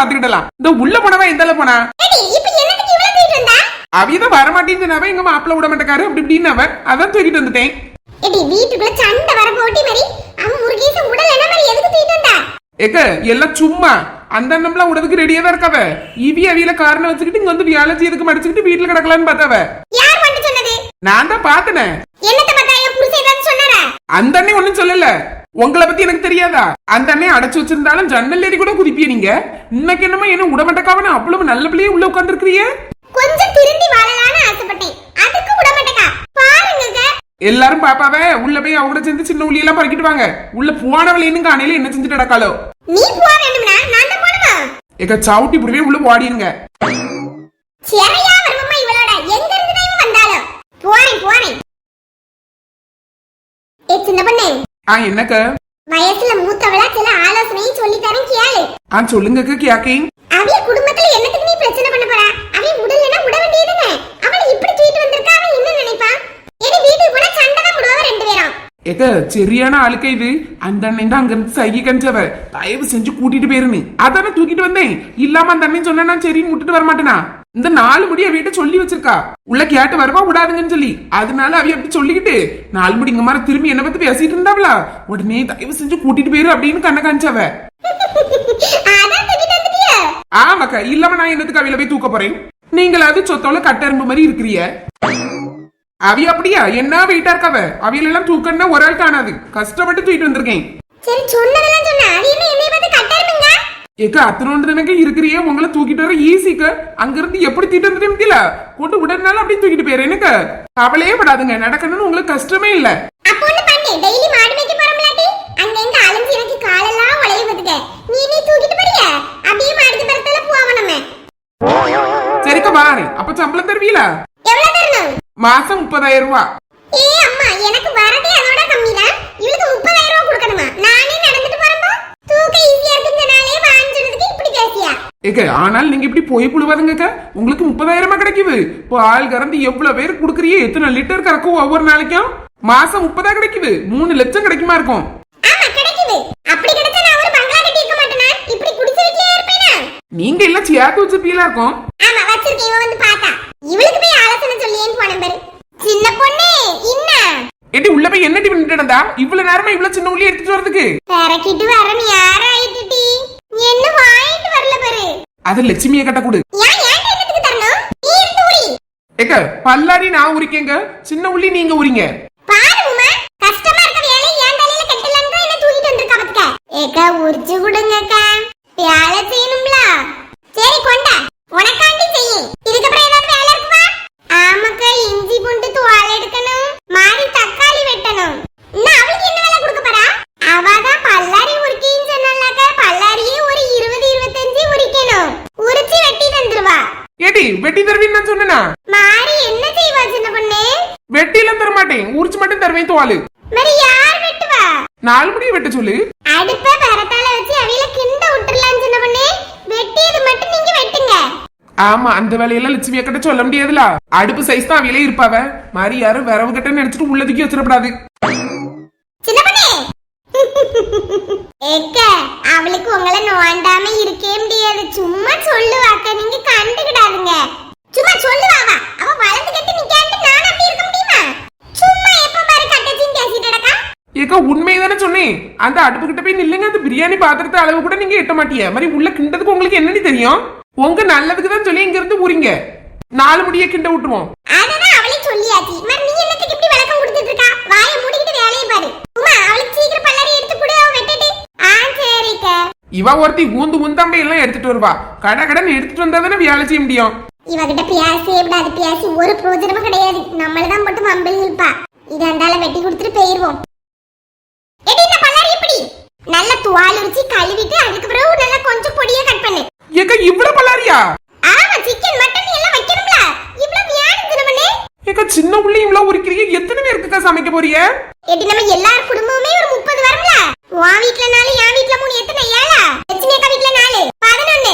பாத்துக்கிடலாம் இந்த உள்ள போனவா எந்தால போனா? அவியதான் வரமாட்டேன்னு சொன்னாவ எங்க மாப்பிள்ள விட மாட்டேக்காரு அப்படி இப்படின்னு அவ. அதான் தூக்கிட்டு வந்துட்டேன். வீட்டுக்குள்ள சண்டை வர போட்டி மாதிரி அவன் முருகேசன் உடல் என்ன மாதிரி எதுக்கு தூக்கிட்டு வந்தா? ஏக்க எல்லாம் சும்மா. அந்த அண்ணம்லாம் விடதுக்கு ரெடியா தான் இருக்காவ. இவி அவியில காரணம் வச்சுக்கிட்டு இங்க வந்து வேலை செய்யறதுக்கு மடிச்சுக்கிட்டு வீட்டுல கிடக்கலான்னு பார்த்தாவ. யார் வந்து சொன்னது? நான் தான் பாத்தனேன் என்னத்த பார்த்தா என் புருஷன் ஏதாவது சொன்னாரா? அந்த அண்ணே ஒண்ணும் சொல்லல. உங்களை பத்தி எனக்கு தெரியாதா? அந்த அண்ணே அடைச்சு வச்சிருந்தாலும் ஜன்னல் ஏறி கூட குதிப்பிய நீங்க. இன்னைக்கு என்னமா என்ன உடமட்டக்காவன அவ்வளவு நல்ல பிள்ளையே உள்ள உட்காந்துருக்கிறிய கொஞ்சம் திருந்தி வாழலாம்னு ஆசைப்பட்டேன். அதுக்கு விட மாட்டேக்கா பாருங்க எல்லாரும் பாப்பாவ உள்ள போய் அவங்கள சேர்ந்து சின்ன உள்ளி எல்லாம் பறக்கிட்டு வாங்க. உள்ள போனவளையும் காணையில என்ன செஞ்சுட்டு நடக்காளோ? நீ போக வேண்டும்னா நான் தான் போடுமா சவுட்டி புடுவே உள்ள ஓடிடுங்க. சிறையா வருமம்மா இவளோட? எங்க இருந்து தான் இவன் வந்தாலும் போறேன் போறேன். ஏ சின்ன பொண்ணு. ஆ என்னக்க? வயசுல மூத்தவளா சில ஆலோசனையும் சொல்லி தரேன் கேளு ஆ சொல்லுங்க கேக்கேன் அவிய குடும்பத்துல என்னத்துக்கு நீ பிரச்சனை பண்ண போறா? அவிய உடல்னா விட வேண்டியதுங்க. அவளை இப்படி தூக்கிட்டு வந்திருக்கா அவன் என்ன நினைப்பா? ஏடி வீட்டுக்கு கூட சண்டை தான் போடுவா ரெண்டு பேரும். ஏக்க சரியான ஆளுக்க இது. அந்த அண்ணன் தான் அங்க இருந்து சைகை கணிச்சவ தயவு செஞ்சு கூட்டிட்டு போயிருன்னு. அதானே தூக்கிட்டு வந்தேன். இல்லாம அந்த அண்ணன் சொன்னா சரின்னு விட்டுட்டு வர மாட்டேனா இந்த நாலு முடி வீட்டை சொல்லி வச்சிருக்கா. உள்ள கேட்டு வருவா விடாதுங்கன்னு சொல்லி. அதனால அவிய அப்படி சொல்லிக்கிட்டு நாலு முடி இங்க மாதிரி திரும்பி என்ன பத்தி பேசிட்டு இருந்தாவளா? உடனே தயவு செஞ்சு கூட்டிட்டு போயிரு அப்படின்னு கண்ண காணிச்சாவ ஆமாக்கா இல்லாம நான் என்னத்துக்கு அவையில போய் தூக்க போறேன்? நீங்களாவது சொத்தோல கட்டரும்பு மாதிரி இருக்கிறிய அவி அப்படியா? என்ன வெயிட்டா இருக்காவ? அவியில எல்லாம் தூக்கன்னா ஒரு ஆள் காணாது. கஷ்டப்பட்டு தூக்கிட்டு வந்திருக்கேன். சரி சொன்னதெல்லாம் சொன்னா ஏக்க அத்தனோண்டு எனக்கு இருக்கிறியே உங்களை தூக்கிட்டு வர ஈஸிக்க அங்க இருந்து எப்படி தூக்கிட்டு வந்துட்டு முடியல கொண்டு விடனாலும் அப்படியே தூக்கிட்டு போயிரு எனக்கு கவலையே படாதுங்க நடக்கணும்னு உங்களுக்கு கஷ்டமே இல்ல. அப்போ ஒண்ணு பண்ணு டெய்லி மாடு மேய்க்க போறோம்லாட்டி. அங்க இங்க அலைஞ்சு எனக்கு காலெல்லாம் உழைய பார்த்துக்க நீ நீ தூக்கிட்டு போறியா? அப்படியே மாடுக்கு பரத்தால போவோம் நம்ம. சரிக்கா பாரு அப்ப சம்பளம் தருவீல? எவ்வளவு தரணும்? மாசம் முப்பதாயிரம் ரூபாய் ஏ அம்மா எனக்கு வரதே அதோட கம்மிதான் இவளுக்கு முப்பதாயிரம் ரூபாய் கொடுக்கணுமா நானே நடந்துட்டு போறப்போ தூக்க ஈஸியா இருக்குங்கனாலே வாங்கிச்சதுக்கு இப்படி பேசியா ஏக்க ஆனால் நீங்க இப்படி போய் புழுவாதுங்கக்கா உங்களுக்கு முப்பதாயிரமா கிடைக்குது. பால் கறந்து எவ்வளவு பேர் குடுக்குறியே எத்தனை லிட்டர் கறக்கும் ஒவ்வொரு நாளைக்கும்? மாசம் முப்பதா கிடைக்குது. மூணு லட்சம் கிடைக்குமா இருக்கும்? நீங்க எல்லாம் சேர்த்து வச்சிருப்பீங்களா இருக்கும். ஆமா வச்சிருக்கேன். இவ வந்து பார்த்தா. இவளுக்கு போய் ஆலோசனை சொல்லியேன்னு போனேன் பாரு. சின்ன பொண்ணு என்ன ஏட்டி உள்ள போய் என்ன பண்ணிட்டு இருந்தா இவ்வளவு நேரமா இவ்வளவு சின்ன உள்ளி எடுத்துட்டு வரதுக்கு பறக்கிட்டு வர நீ யாராயிட்டுடி நீ என்ன வாங்கிட்டு அது லட்சுமியை கட்ட கொடு. ஏக்க பல்லாரி நான் உரிக்கேங்க. சின்ன உள்ளி நீங்க உரிங்க. ஏக்கா உரிச்சு கொடுங்கக்கா. வேலை செய்யணும்ல சரி கொண்டா உனக்காண்டி செய்யும் இதுக்கப்புறம் ஏதாவது வேலை இருக்குமா ஆமாக்கா இஞ்சி பூண்டு தோல் எடுக்கணும் மாறி தக்காளி வெட்டணும் இன்னும் அவளுக்கு என்ன வேலை கொடுக்க போறா அவதான் பல்லாரி உரிக்கின்னு சொன்னாக்கா பல்லாரியே ஒரு இருபது இருபத்தஞ்சு உரிக்கணும் உரிச்சு வெட்டி தந்துருவா ஏடி வெட்டி தருவீன்னு நான் சொன்னேனா மாறி என்ன செய்வா சின்ன பொண்ணு வெட்டிலாம் தர மாட்டேன் உரிச்சு மட்டும் தருவேன் தோவாலு మరి யார் வெட்டுவா நாலு முடியை வெட்ட சொல்லு. அடுப்ப பரத்தால வச்சு அவியில கிண்ட விட்டுறலாம்னு சொன்ன பொண்ணு வெட்டியது மட்டும் நீங்க வெட்டுங்க. ஆமா அந்த வேலையெல்லாம் லட்சுமி கிட்ட சொல்ல முடியாதுல. அடுப்பு சைஸ் தான் அவையிலே இருப்பாவ. மாதிரி யாரும் விரவு கிட்ட நினைச்சிட்டு உள்ளதுக்கே வச்சிடப்படாது. சின்ன பொண்ணு. ஏக்க அவளுக்கு உங்களை நோண்டாம இருக்கே முடியாது. சும்மா சொல்லுவாக்க நீங்க கண்டுக்கிடாதுங்க. சும்மா சொல்லுவாவா அவ வளர்ந்து கட்டி நிக்காண்டு நான் அப்படி இருக்க முடியுமா? சும்மா எப்ப பாரு கட்டச்சின்னு பேசிட்டு ஏக்கா உண்மைதானே சொன்னேன் அந்த அடுப்பு கிட்ட போய் நில்லுங்க. அந்த பிரியாணி பாத்திரத்தை அளவு கூட நீங்க எட்ட மாட்டிய. மாதிரி உள்ள கிண்டதுக்கு உங்களுக்கு என்னன்னு தெரியும்? உங்க நல்லதுக்கு தான் சொல்லி இங்க இருந்து உரிங்க நாலு முடிய கிண்ட விட்டுருவோம். இவ ஒருத்தி ஊந்து உந்தாம்பை எல்லாம் எடுத்துட்டு வருவா. கடை கடன் எடுத்துட்டு வந்தா தானே வேலை செய்ய முடியும். இவகிட்ட பேசி எப்படாது பேசி ஒரு பிரோஜனமும் கிடையாது. நம்மள தான் போட்டு மம்பளி இருப்பா இது அந்தால வெட்டி கொடுத்துட்டு போயிருவோம் எடி இந்த பல்லரி எப்படி நல்ல துவால் உரிச்சு கழுவிட்டு அதுக்கு பிறகு நல்லா கொஞ்சம் பொடியா கட் பண்ணு. ஏக்கா இவ்வளவு பல்லாரியா? ஆமா சிக்கன் மட்டன் எல்லாம் வைக்கணும்ல. இவ்வளவு ஏக்கா சின்ன உள்ள இவ்வளவு உரிக்கிறீங்க எத்தனை பேருக்குக்கா சமைக்க போறீங்க? எடி நம்ம எல்லார் குடும்பமுமே ஒரு முப்பது வரும்ல. உன் வீட்ல நாலு என் வீட்ல மூணு எத்தனை? ஏழா? லட்சுமி அக்கா வீட்ல நாலு பதினொன்னு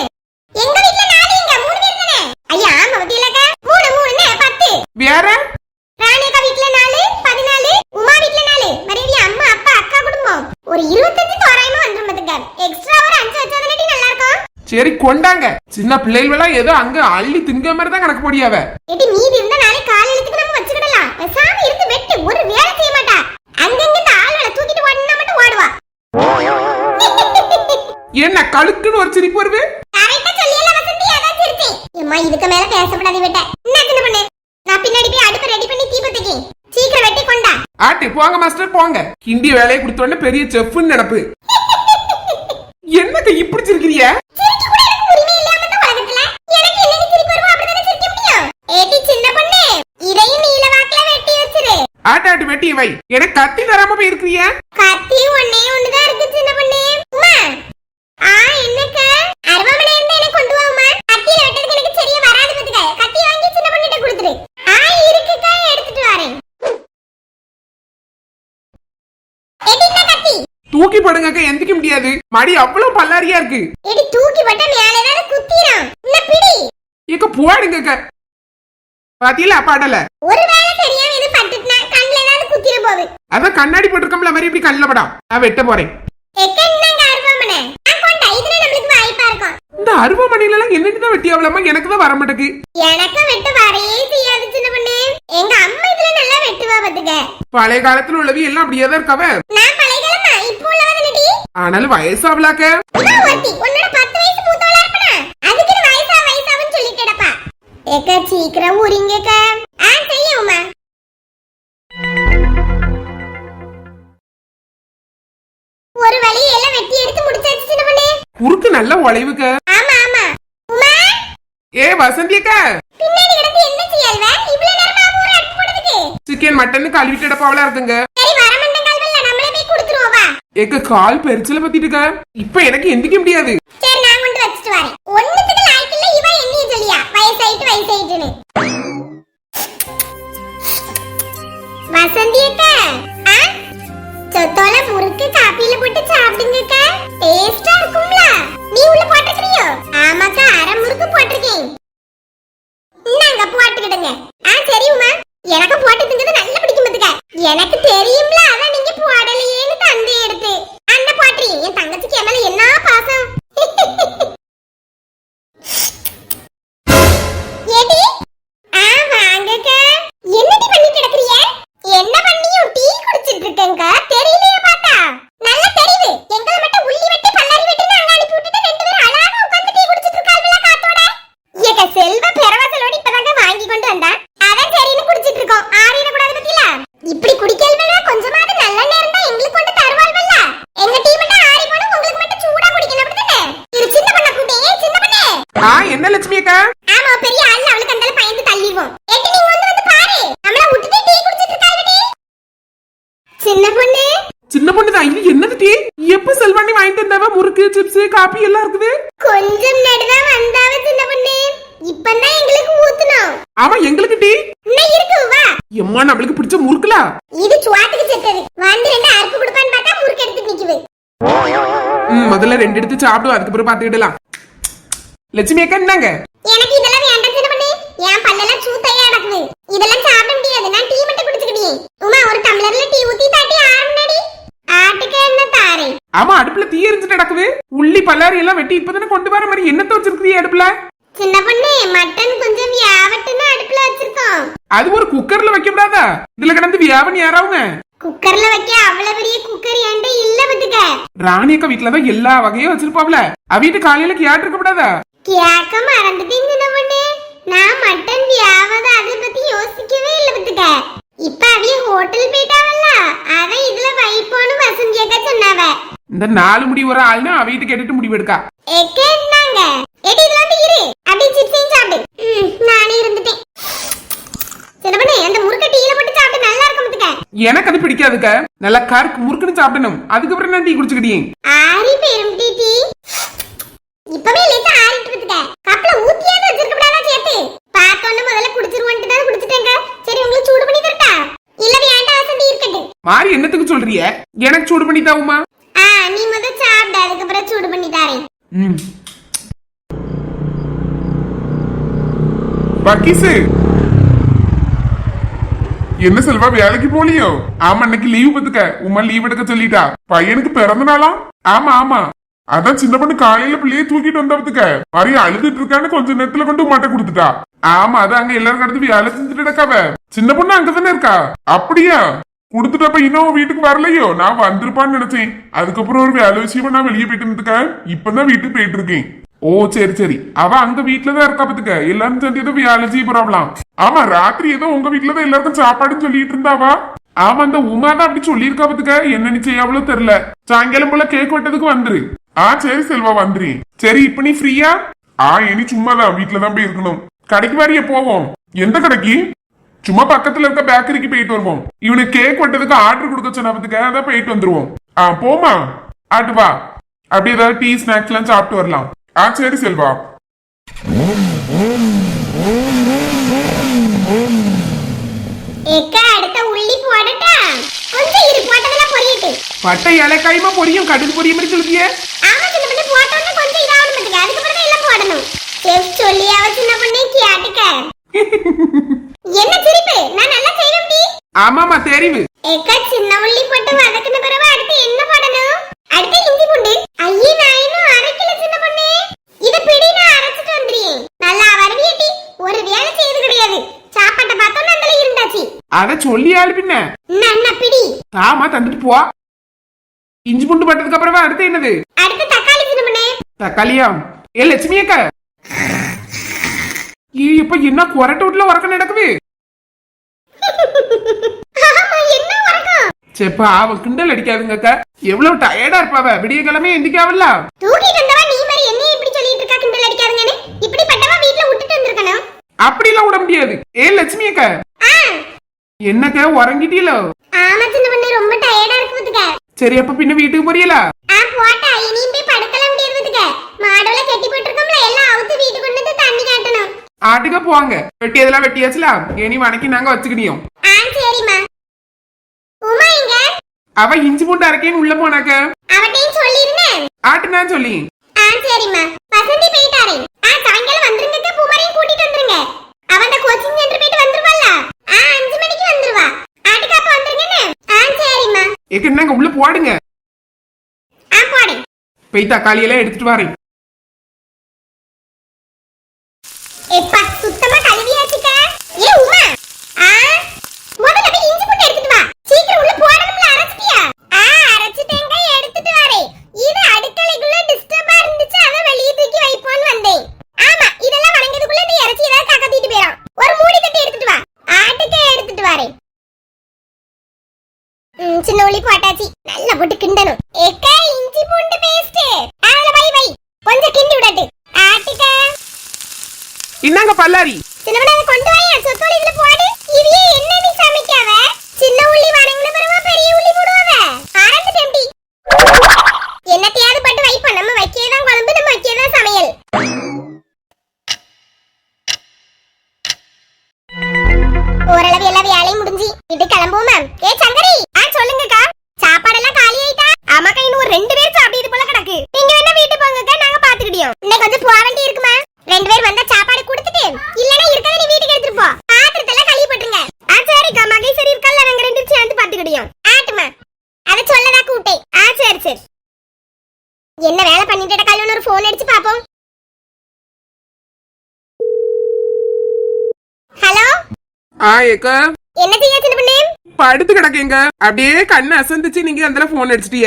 எங்க வீட்ல நாலு இங்க மூணு பேர் தானே ஐயா ஆமா பத்தியிலக்கா மூணு மூணு பத்து வேற ராணி அக்கா வீட்ல நாலு பதினாலு உமா வீட்ல நாலு மறுபடியும் அம்மா அப்பா அக்கா குடும்பம் ஒரு இருபத்தஞ்சு தோராயமா வந்துரும் பாத்துக்க எக்ஸ்ட்ரா ஒரு அஞ்சு வச்சாதானடி நல்லா இருக்கும் சரி கொண்டாங்க. சின்ன பிள்ளைகள் எல்லாம் ஏதோ அங்க அள்ளி திங்க மாதிரி தான் கணக்கு போடியாவ எடி மீதி இருந்தா நாளை காலையிலத்துக்கு நம்ம வச்சுக்கிடலாம். சாமி இருந்து வெட்டு ஒரு வேலை செய்ய மாட்டா. அங்கங்க இந்த ஆள்களை தூக்கிட்டு ஓடினா மட்டும் ஓடுவா. என்ன கழுக்குன்னு ஒரு சிரிப்பு வருது? கரெக்டா சொல்லியல வசந்தி அதான் சிரிச்சேன் அம்மா இதுக்கு மேல பேசப்படாது விட்ட என்ன சின்ன பண்ணு? நான் பின்னாடி போய் அடுப்பு ரெடி பண்ணி தீபத்துக்கு சீக்கிரம் வெட்டி கொண்டா. ஆட்டு போங்க மாஸ்டர் போங்க. கிண்டி வேலையை கொடுத்த உடனே பெரிய செஃப்னு நினப்பு. என்னக்க இப்படி சிரிக்கிறிய சிரிக்க கூட எனக்கு உரிமை இல்லாம இந்த உலகத்துல எனக்கு என்னைக்கு சிரிப்பு வருமோ அப்படிதானே சிரிக்க முடியும் ஏடி சின்ன பொண்ணு இதையும் நீல வாக்குல வெட்டி வச்சிரு வெட்டி வை எனக்கு கத்தி தராம போய் இருக்கிறிய கத்தி ஒண்ணே ஒண்ணுதான் இருக்கு சின்ன பொண்ணு. உமா ஆ என்னக்க? அருவாமனை இருந்தா எனக்கு கொண்டு வாமா கத்தியில வெட்டதுக்கு எனக்கு சரியா வராது பாத்துக்க. கத்தி வாங்கி சின்ன பொண்ணுகிட்ட கொடுத்துரு. ஆ இருக்குக்கா எடுத்துட்டு வரேன். எடி இந்த கத்தி. தூக்கி போடுங்கக்க எந்திக்க முடியாது. மடி அவ்வளவு பல்லாரியா இருக்கு. எடி தூக்கி போட்டா மேல ஏதாவது குத்திரும். என்ன பிடி? இக்க போடுங்கக்க. பாத்தியில பாடல? ஒருவேளை தெரியாம இது பட்டுட்டுனா கண்ணுல ஏதாவது குத்திர போகுது அதான் கண்ணாடி போட்டிருக்கோம்ல மாதிரி இப்படி கண்ணில் படா நான் வெட்ட போறேன். இந்த அருவமனையில எல்லாம் என்னட்டு தான் வெட்டி ஆகலாமா எனக்கு தான் வர மாட்டேங்குது எனக்கு வெட்ட வரையே செய்யாது சின்ன பொண்ணு. எங்க அம்மா இதுல நல்லா வெட்டுவா பாத்துக்க. பழைய காலத்துல உள்ளவி எல்லாம் அப்படியே தான் இருக்காவ. நான் பழையகாலமா இப்போ உள்ளவதனடி ஆனாலும் வயசாவலாக்க. இவன் ஒருத்தி உன்னோட பத்து வயசு மூத்தவளா இருப்பனா? அதுக்கு வயசா வயசாவும் சொல்லிட்டு கிடப்பா. ஏக்க சீக்கிரம் உரிங்கக்க. ஆ செய்யுமா நல்ல உழைவுக்க ஏ வசந்தி அக்கா சிக்கன் மட்டன் கழுவிட்டு இடப்பாவலா இருக்குங்க. ஏக்க கால் பெருச்சல பத்திட்டுக்க. இப்ப எனக்கு எந்திக்க முடியாது. சரி நான் கொண்டு வச்சுட்டு வரேன். ஒண்ணுத்துக்கு லாய்க்கில்ல இவ என்னையும் சொல்லியா. வயசாயிட்டு வயசாயிட்டுன்னு. வசந்தி அக்கா ஆ? சொத்தோல முறுக்கு காப்பியில போட்டு சாப்பிடுங்கக்கா. டேஸ்டா இருக்கும்ல. நீ உள்ள போட்டுக்கிறியோ ஆமாக்கா அரை முறுக்கு போட்டிருக்கேன் இந்தாங்க போட்டுக்கிடுங்க ஆ சரி உமா எனக்கு போட்டு திங்கிறது நல்ல பிடிக்கும் பாத்துக்க எனக்கு தெரியும்ல அதான் நீங்க போடலையேன்னு தந்தை எடுத்து அண்ணா பாட்டி என் தங்கச்சிக்கு என் மேல என்ன பாசம் ஏடி ஆ வாங்கக்க என்னடி பண்ணி கிடக்குறிய என்ன பண்ணியும் டீ குடிச்சிட்டு இருக்கேங்க தெரியலையே பார்த்தா நல்ல தெரியுது எங்களை மட்டும் உள்ளி வெட்டி பல்லாரி வெட்டி நாங்க அனுப்பி விட்டுட்டு ரெண்டு பேரும் அழகா உட்கார்ந்து டீ குடிச்சிட்டு இருக்காள்ல காத்தோட ஏக செல்வ பெரவாசலோட இப்பதாங்க வாங்கி கொண்டு வந்தா அதான் சரின்னு குடிச்சிட்டு இருக்கோம் ஆறிட கூடாது பத்தில இப்படி குடிக்கல்வனா கொஞ்சமாவது நல்ல நேரம் தான் எங்களுக்கு கொண்டு தருவாள்வல்ல எங்க டீ மட்டும் ஆறி போனா உங்களுக்கு மட்டும் சூடா குடிக்கணும் அப்படிதானே இது சின்ன பண்ண கூட்டே சின்ன பண்ணே ஆ என்ன லட்சுமி அக்கா ஆமா பெரிய ஆள் அவளுக்கு அந்த பயந்து தள்ளிடுவோம் எட்டி நீங்க வந்து வந்து பாரு நம்மள விட்டுட்டு டீ குடிச்சிட்டு இருக்காங்கடி சின்ன பொண்ணு சின்ன பொண்ணு தான் இது என்னது டீ எப்ப செல்வாணி வாங்கிட்டு வந்தாவ முறுக்கு சிப்ஸ் காபி எல்லாம் இருக்குது? கொஞ்சம் நடுதான் வந்தாவ சின்ன பொண்ணு. இப்பதான் எங்களுக்கு ஊத்துனோம். ஆமா எங்களுக்கு டீ. இன்னும் இருக்கு வா. எம்மா நம்மளுக்கு பிடிச்ச முறுக்குலா? இது சுவாத்துக்கு செத்தது. வந்து ரெண்டு அறுப்பு கொடுப்பான்னு பார்த்தா முறுக்கு எடுத்து நிக்குது. ம் முதல்ல ரெண்டு எடுத்து சாப்பிடுவோம் அதுக்கப்புறம் பாத்துக்கிடலாம் லட்சுமி அக்கா என்னங்க எனக்கு இதெல்லாம் வேண்டாம் சின்ன பொண்ணு. என் பல்லெல்லாம் சூத்தையா நடக்குது இதெல்லாம் சாப்பிட முடியாது. நான் டீ மட்டும் குடிச்சுக்கிட்டே உமா ஒரு டம்ளர்ல டீ ஊத்தி தாட்டி தாரேன் ஆமா அடுப்புல தீ எரிஞ்சுட்டு நடக்குது உள்ளி பல்லாரி எல்லாம் வெட்டி இப்பதானே கொண்டு வர மாதிரி என்னத்த வச்சிருக்கிறீ அடுப்புல? சின்ன பொண்ணு மட்டன் கொஞ்சம் வியாவட்டுன்னு அடுப்புல வச்சிருக்கோம். அது ஒரு குக்கர்ல வைக்க கூடாதா இதுல கிடந்து வியாபன் யாராவுங்க? குக்கர்ல வைக்க அவ்வளவு பெரிய குக்கர் என்கிட்ட இல்ல பத்துக்க ராணி அக்கா வீட்டுலதான் எல்லா வகையும் வச்சிருப்பாப்ல. அவிட்டு காலையில கேட்டு இருக்க கூடாதா? கேட்க மறந்துட்டேன் சின்ன பொண்ணு. நான் மட்டன் வியாவத அதை பத்தி யோசிக்கவே இல்ல பத்துக்க இப்ப அவிய ஹோட்டல் போயிட்டாவல்ல. அதான் இதுல வைப்போன்னு வசந்தி அக்கா சொன்னாவ இந்த நாலு முடி ஒரு ஆள்னு அவிட்டு கேட்டுட்டு முடிவு எடுக்கா. என்னங்க எடி இதுல வந்து இரு. அப்படியே சிப்ஸையும் சாப்பிடு. ம், நானே இருந்துட்டேன். பொண்ணு அந்த முறுக்க டீல போட்டு சாப்பிட்டு நல்லா இருக்கும் பத்துக்க. எனக்கு அது பிடிக்காதுக்க. நல்லா கருக்கு முறுக்குன்னு சாப்பிடணும். அதுக்கப்புறம் நான் டீ குடிச்சுக்கிட்டீங்க ஆரி பெரும் டீ இப்பவே லேட்டா ஆறிட்டு இருக்குங்க கப்ல ஊத்தியாவது வச்சிருக்க கூடாதா சேர்த்து? பார்த்தோன்னு முதல்ல குடிச்சிருவோன்ட்டு தான் குடிச்சிட்டேங்க. சரி உங்களுக்கு சூடு பண்ணி தரட்டா? இல்ல வேண்டாம் வசந்தி இருக்கட்டும். மாறி என்னத்துக்கு சொல்றிய? எனக்கு சூடு பண்ணி தாவுமா? ஆ நீ முத சாப்பிடு அதுக்கப்புறம் சூடு பண்ணி தரேன். ம். என்ன செல்வா வேலைக்கு போலியோ? ஆமா இன்னைக்கு லீவ் பத்துக்க உமா லீவ் எடுக்க சொல்லிட்டா. பையனுக்கு பிறந்த நாளா? ஆமா ஆமா. அதான் சின்ன பொண்ணு காலையில பிள்ளைய தூக்கிட்டு வந்தவத்துக்க மாதிரி அழுதுட்டு இருக்கான்னு கொஞ்ச நேரத்துல கொண்டு மாட்ட கொடுத்துட்டா. ஆமா அது அங்க எல்லாரும் கடந்து வேலை செஞ்சுட்டு இருக்காவ சின்ன பொண்ணு அங்கதானே இருக்கா? அப்படியா? கொடுத்துட்டப்ப இன்னும் வீட்டுக்கு வரலையோ? நான் வந்திருப்பான்னு நினைச்சேன். அதுக்கப்புறம் ஒரு வேலை விஷயமா நான் வெளியே போயிட்டு இருந்துக்க இப்பதான் வீட்டுக்கு போயிட்டு இருக்கேன். ஓ சரி சரி. அவ அங்க வீட்டுலதான் இருக்கா பத்துக்க. எல்லாரும் சேர்ந்து ஏதோ வேலை செய்ய போறாவலாம் ஆமா ராத்திரி ஏதோ உங்க வீட்டுலதான் எல்லாருக்கும் சாப்பாடுன்னு சொல்லிட்டு இருந்தாவா? ஆமா அந்த உமா தான் அப்படி சொல்லியிருக்கா பத்துக்க. என்ன நீ செய்யாவளோ தெரியல. சாயங்காலம் போல கேக் வெட்டதுக்கு வந்துரு. ஆ சரி செல்வா வந்துரு சரி இப்ப நீ ஃப்ரீயா ஆ இனி சும்மாதான். வீட்டுலதான் போய் இருக்கணும். கடைக்கு வரைய போவோம். எந்த கடைக்கு? சும்மா பக்கத்துல இருக்க பேக்கரிக்கு போயிட்டு வருவோம். இவனுக்கு கேக் வெட்டதுக்கு ஆர்டர் கொடுக்க சொன்னதுக்கு அதான் போயிட்டு வந்துருவோம். ஆ போமா ஆட்டு வா. அப்படி ஏதாவது டீ ஸ்நாக்ஸ் எல்லாம் சாப்பிட்டு வரலாம். ஆ சரி செல்வா. பட்டை இலைக்காயுமா பொரியும்? கடுகு பொரிய மாதிரி சொல்லியே ஆமா சின்ன பண்ணி போட்டோன்னு கொஞ்சம் இதாகணும் அதுக்கப்புறம் எல்லாம் போடணும். செஃப் சொல்லியாவ சின்ன பண்ணி கேட்டுக்க. என்ன சிரிப்பு? நான் நல்லா செய்வேன் டி ஆமாமா தெரிவு. ஏக்கா சின்ன உள்ளி போட்டு வதக்குன பிறகு அடுத்து என்ன போடணும் அடுத்து இஞ்சி பூண்டு. ஐயே நான் இன்னும் அரைக்கல சின்ன பொண்ணு. இத பிடி நான் அரைச்சிட்டு வந்துறேன் நல்லா வருவியட்டி ஒரு வேலை செய்யறது கிடையாது. சாப்பாட்டை பார்த்தோம் அந்தல இருந்தாச்சு. அத சொல்லி ஆளு பின்ன அண்ணா பிடி. ஆமா தந்துட்டு போ. இஞ்சி பூண்டு பட்டதுக்கு அப்புறமா அடுத்து என்னது? அடுத்து தக்காளி சின்ன பொண்ணு. தக்காளியா? ஏ லட்சுமி அக்கா. ஏ இப்ப என்ன கொரட்ட வீட்டுல உறக்க நடக்குது? செப்பா அவ கிண்டல் அடிக்காதுங்க அக்கா. எவ்வளவு டயர்டா இருப்பாவ விடிய கிழமை எந்திக்காவல்ல. தூக்கிட்டு வந்தவா நீ மாதிரி என்ன இப்படி சொல்லிட்டு இருக்கா கிண்டல் அடிக்காதுங்கன்னு? இப்படி பட்டவா வீட்ல விட்டுட்டு வந்திருக்கணும். அப்படிலாம் விட முடியாது. ஏ லட்சுமி அக்கா. என்னக்கா உறங்கிட்டீங்களோ ஆமா சின்ன பொண்ணு ரொம்ப டயர்டா இருக்கு பாத்துக்க. சரி அப்ப பின்ன வீட்டுக்கு போறீங்களா? ஆ போட்டா. இனியும் போய் படுக்கலாம் முடியாது பாத்துக்க. மாடோல கட்டி போட்டிருக்கோம்ல எல்லாம் அவுத்து வீட்டுக்கு கொண்டு வந்து தண்ணி ஆட்டுக்க போவாங்க. வெட்டியதெல்லாம் வெட்டியாச்சுல? இனி வணக்கி நாங்க வச்சுக்கிடியோம் அவ இஞ்சி பூண்டு அரைக்கேன்னு உள்ள போனாக்க? அவட்டையும் சொல்லிருந்தேன் ஆட்டுனா சொல்லி. ஆ சரிம்மா. வசந்தி போயிட்டாரே. ஆ சாயங்காலம் வந்துருங்க பூமாரையும் கூட்டிட்டு வந்துருங்க. அவன் அந்த கோச்சிங் சென்டர் போயிட்டு ஆ அஞ்சு மணிக்கு வந்துருவா. ஆட்டுக்கு அப்ப வந்துருங்கன்னு. ஆ சரிம்மா. ஏக்க என்னங்க உள்ள போடுங்க. ஆ போடு. போய் தக்காளி எல்லாம் எடுத்துட்டு வரேன். எப்பா சுத்தமா கழுவியாச்சுக்க ஏ உமா ஆ முதல்ல போய் இஞ்சி பூண்டு எடுத்துட்டு வா சீக்கிரம் உள்ள போடணும்ல அரைச்சிட்டியா ஆ அரைச்சிட்டேங்க எடுத்துட்டு வரேன் இது அடுக்கலைக்குள்ள டிஸ்டர்பா இருந்துச்சு அத வெளிய தூக்கி வைப்போன்னு வந்தேன் ஆமா இதெல்லாம் வணங்கியதுக்குள்ள இந்த இறைச்சி ஏதாவது கக்கத்திட்டு போயிடும் ஒரு மூடி கட்டி எடுத்துட்டு வா ஆட்டுக்கே எடுத்துட்டு வரேன் ம், சின்ன உள்ளி போட்டாச்சு நல்லா போட்டு கிண்டணும் ஏக்கா இஞ்சி பூண்டு பேஸ்ட் அதுல வை வை கொஞ்சம் கிண்டி விடட்டு ஆட்டுக்க இந்தாங்க பல்லாரி. சின்னவன கொண்டு வாயா. சொத்தோட இதுல போடு. இவியே என்ன நீ சமைக்காவ? சின்ன உள்ளி வணங்கின பிறகு பெரிய உள்ளி போடுவாவ? ஆரம்பி டெம்டி என்னத்தையாவது பட்டு வைப்போம். நம்ம வைக்கதான் குழம்பு நம்ம வைக்கதான் சமையல். ஓரளவு எல்லா வேலையும் முடிஞ்சு இது கிளம்புவோமா? ஏ சங்கரி. ஆ சொல்லுங்கக்கா. சாப்பாடெல்லாம் காலி ஆயிட்டா? ஆமாக்கா இன்னும் ஒரு ரெண்டு பேர் சாப்பிட்டு போல கிடக்கு. நீங்க வேணா வீட்டு போங்கக்கா நாங்க பாத்துக்கிடியோம் இன்னைக்கு கொஞ்சம் போக வேண்டி இருக்குமா? ரெண்டு பேர் வந்தா சாப்பாடு கொடுத்துட்டு இல்லனா இருக்கத நீ வீட்டுக்கு எடுத்துட்டு போ பாத்திரத்தெல்லாம் கழுவி போட்டுருங்க ஆ சரிக்கா மகேஸ்வரி இருக்கல்ல நாங்க ரெண்டு பேரும் சேர்ந்து பாத்துக்கிடியோம் ஆட்டுமா அத சொல்லதா கூட்டே ஆ சரி சரி என்ன வேலை பண்ணிட்டு கல்யாணம் ஒரு போன் அடிச்சு பாப்போம் ஹலோ ஆ ஏக்க. சின்ன பண்ணே? படுத்து கிடக்கேங்க. அப்படியே கண்ணு அசந்துச்சு நீங்க அந்த போன் அடிச்சிட்டிய.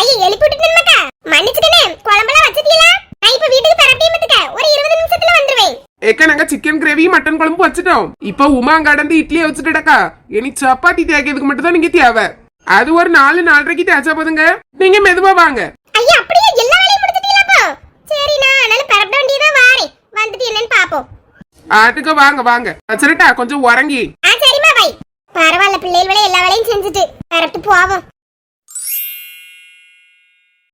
ஐய எழுப்பி விட்டுட்டு நின்னுக்கா மன்னிச்சுக்கனே. குழம்பெல்லாம் வச்சதியலா நான் இப்ப வீட்டுக்கு பரப்பியே மத்துக்க ஒரு இருபது நிமிஷத்துல வந்துருவேன். ஏக்க நாங்க சிக்கன் கிரேவி மட்டன் குழம்பு வச்சுட்டோம். இப்ப உமா கடந்து இட்லியை வச்சுட்டடக்கா. இனி சப்பாத்தி தேய்க்கிறதுக்கு மட்டும் தான் நீங்க தேவை. அது ஒரு நாலு நாலரைக்கு தேய்ச்சா போதுங்க. நீங்க மெதுவா வாங்க. ஐயா அப்படியே எல்லா வேலையும் முடிச்சிட்டீங்களா சரி நான் அதனால வாரேன். வந்துட்டு என்னன்னு பாப்போம் ஆட்டுக்கு வாங்க வாங்க. சரிட்டா கொஞ்சம் உறங்கி. சரிம்மா பரவாயில்ல பிள்ளைகள் வேலை எல்லா வேலையும் செஞ்சுட்டு. பரப்பிட்டு போவோம்.